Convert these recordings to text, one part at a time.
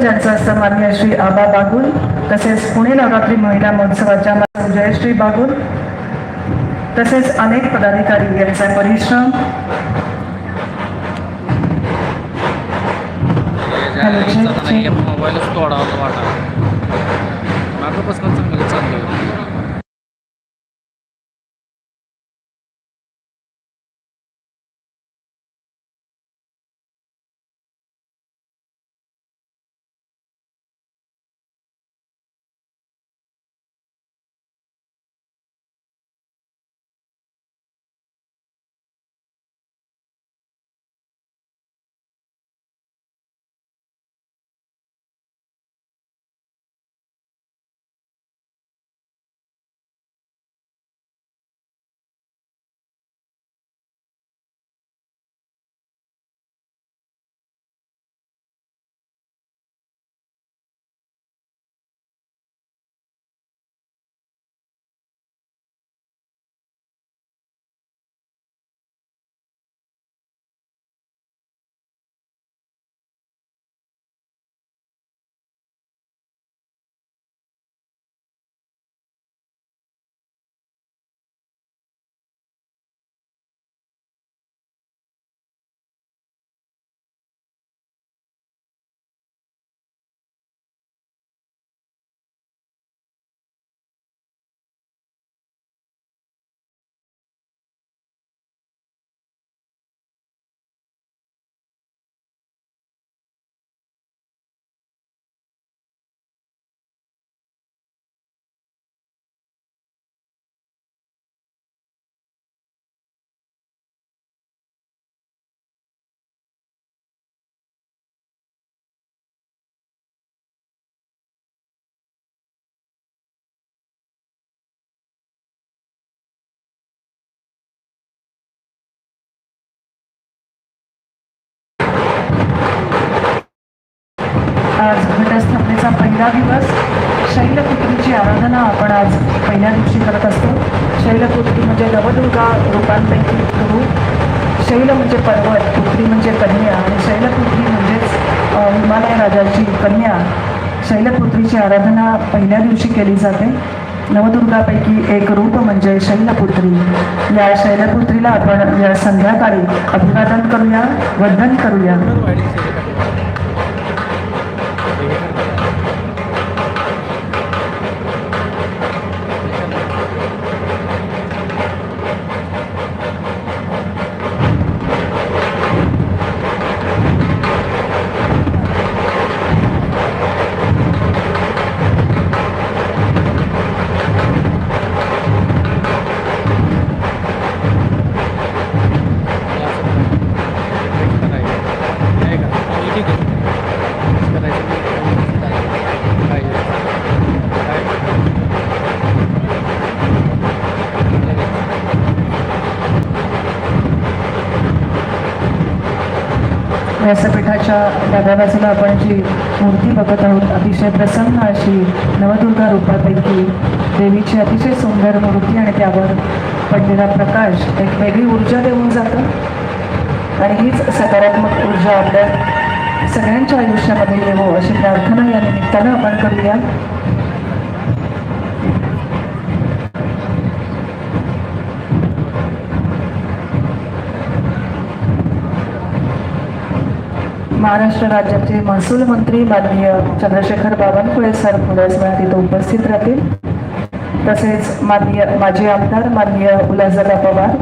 ज्यांचा असतं मान्य श्री आबा बागुल तसेच पुणे नवरात्री महिला महोत्सवाच्या जयश्री बागुल तसेच अनेक पदाधिकारी यांचा परिश्रम. मोबाईलच तोडावा वाटा मागपासून आज घटस्थापनेचा पहिला दिवस. शैलपुत्रीची आराधना आपण आज पहिल्या दिवशी करत असतो. शैलपुत्री म्हणजे नवदुर्गा रूपांपैकी गुरु. शैल म्हणजे पर्वत पुत्री म्हणजे कन्या आणि शैलपुत्री म्हणजेच हिमालय राजाची कन्या. शैलपुत्रीची आराधना पहिल्या दिवशी केली जाते. नवदुर्गापैकी एक रूप म्हणजे शैलपुत्री या शैलपुत्रीला आपण या संध्याकाळी अभिवादन करूया वंदन करूया. व्यासपीठाच्या डाव्या बाजूला आपण जी मूर्ती बघत आहोत. अतिशय प्रसन्न अशी नवदुर्गा रूपापैकी देवीची अतिशय सुंदर मूर्ती आणि त्यावर पडलेला प्रकाश एक वेगळी ऊर्जा देऊन जातं. आणि हीच सकारात्मक ऊर्जा आपल्या सगळ्यांच्या आयुष्यामध्ये येवो अशी प्रार्थना या निमित्तानं आपण करूया. महाराष्ट्र राज्याचे महसूल मंत्री माननीय चंद्रशेखर बावनकुळे सर थोड्याच वेळात उपस्थित राहतील. तसेच माननीय माजी आमदार माननीय उल्हासदादा पवार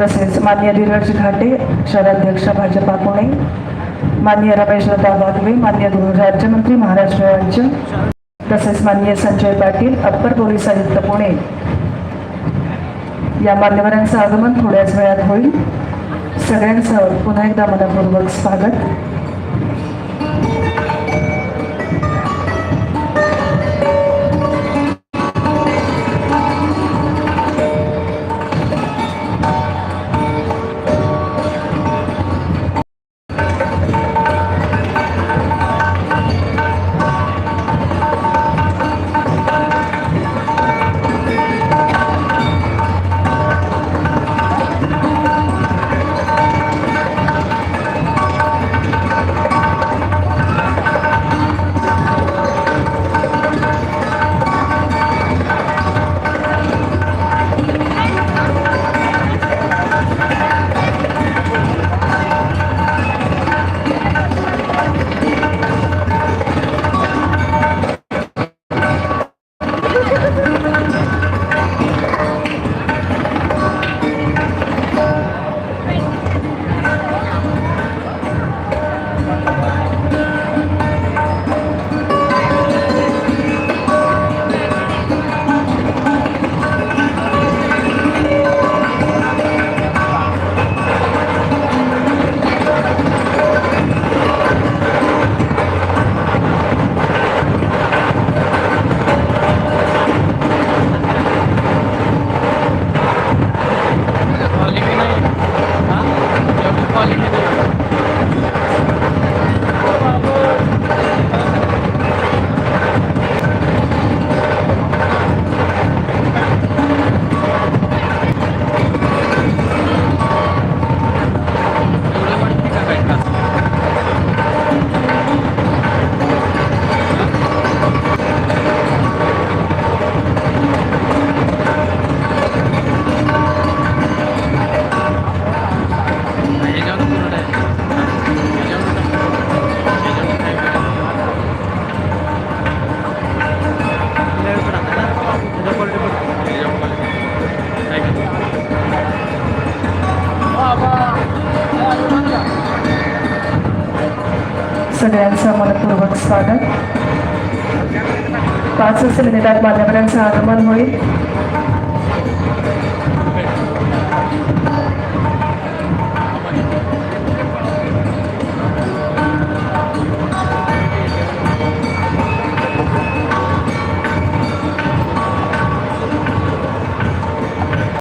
तसेच माननीय धीरज घाटे शहराध्यक्ष भाजपा पुणे माननीय रमेशदादा वाघवे माननीय गृहराज्यमंत्री महाराष्ट्र राज्य तसेच माननीय संजय पाटील अप्पर पोलीस आयुक्त पुणे. या मान्यवरांचं आगमन थोड्याच वेळात होईल. सगळ्यांचं पुन्हा एकदा मनपूर्वक स्वागत. सगळ्यांचं मनपूर्वक स्वागत. पाच वाजता मिनिटात मान्यवरांचं आगमन होईल.